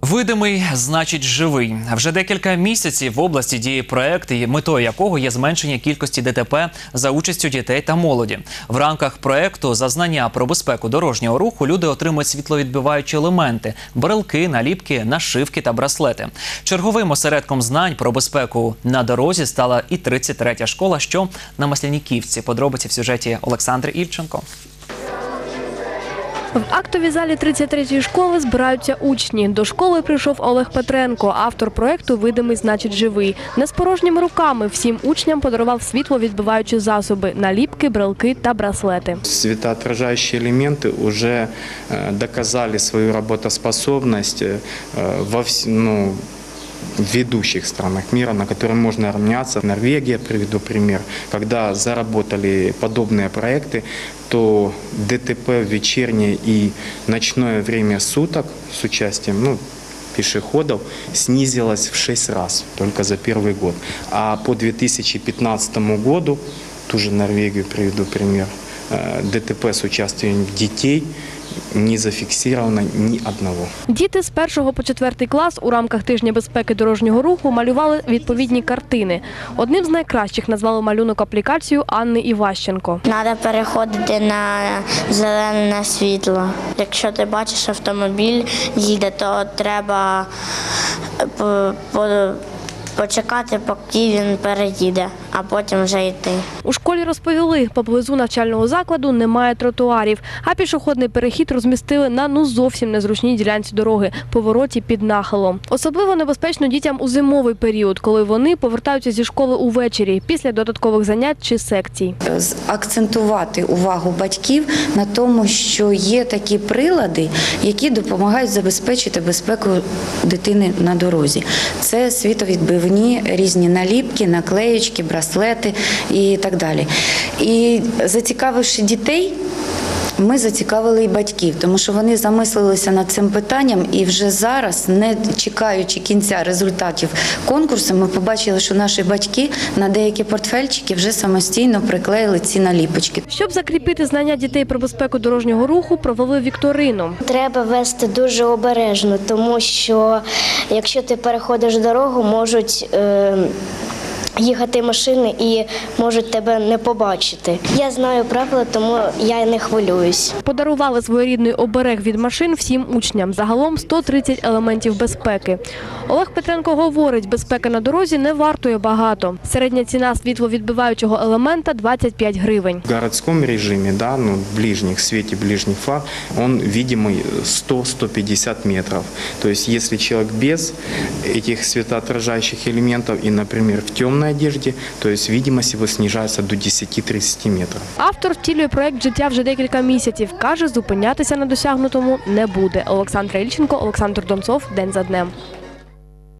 Видимий значить живий. Вже декілька місяців в області діє проект, метою якого є зменшення кількості ДТП за участю дітей та молоді. В рамках проекту за знання про безпеку дорожнього руху люди отримують світловідбиваючі елементи: брелки, наліпки, нашивки та браслети. Черговим осередком знань про безпеку на дорозі стала і 33-я школа, що на Масляніківці. Подробиці в сюжеті Олександр Івченко. В актовій залі 33-ї школи збираються учні. До школи прийшов Олег Петренко, автор проекту Видимий значить живий. Не з порожніми руками всім учням подарував світловідбиваючі засоби, наліпки, брелки та браслети. Светоотражающие элементы уже э, доказали свою работоспособность э, во вс- ну, в ведущих странах мира, на которые можно равняться. Норвегия, приведу пример, когда заработали подобные проекты, то ДТП в вечернее и ночное время суток с участием ну, пешеходов снизилось в 6 раз только за первый год. А по 2015 году, ту же Норвегию приведу пример, э, ДТП с участием детей не зафиксировано ни одного. Діти з першого по четвертий клас у рамках тижня безпеки дорожнього руху малювали відповідні картини. Одним з найкращих назвали малюнок аплікацію Анни Іващенко. Треба переходити на зелене світло. Якщо ти бачиш автомобіль їде, то треба е, по- почекати, поки він переїде, а потім вже йти. У школі розповіли, поблизу навчального закладу немає тротуарів, а пішохідний перехід розмістили на ну зовсім незручній ділянці дороги повороті під нахилом. Особливо небезпечно дітям у зимовий період, коли вони повертаються зі школи увечері після додаткових занять чи секцій. акцентувати увагу батьків на тому, що є такі прилади, які допомагають забезпечити безпеку дитини на дорозі. Це світовідбивні різні наліпки, наклеєчки, браслети і так далі. І зацікавивши дітей. Ми зацікавили і батьків, тому що вони замислилися над цим питанням, і вже зараз, не чекаючи кінця результатів конкурсу, ми побачили, що наші батьки на деякі портфельчики вже самостійно приклеїли ці наліпочки. Щоб закріпити знання дітей про безпеку дорожнього руху, провели вікторину. Треба вести дуже обережно, тому що якщо ти переходиш дорогу, можуть е, їхати машини і можуть тебе не побачити. Я знаю правила, тому я не хвилююсь. Подарували своєрідний оберег від машин всім учням. Загалом 130 елементів безпеки. Олег Петренко говорить, безпека на дорозі не вартує багато. Середня ціна світловідбиваючого елемента 25 гривень. В городском режиме, да, ну, ближних, в свете ближних фар, он видимый 100-150 метров. То есть, если человек без этих светоотражающих элементов и, например, в темной одежде, то есть видимость его снижается до 10-30 метров. Автор втілює проект життя вже декілька місяців. Каже, зупинятися на досягнутому не буде. Олександра Ільченко, Олександр Донцов. День за днем.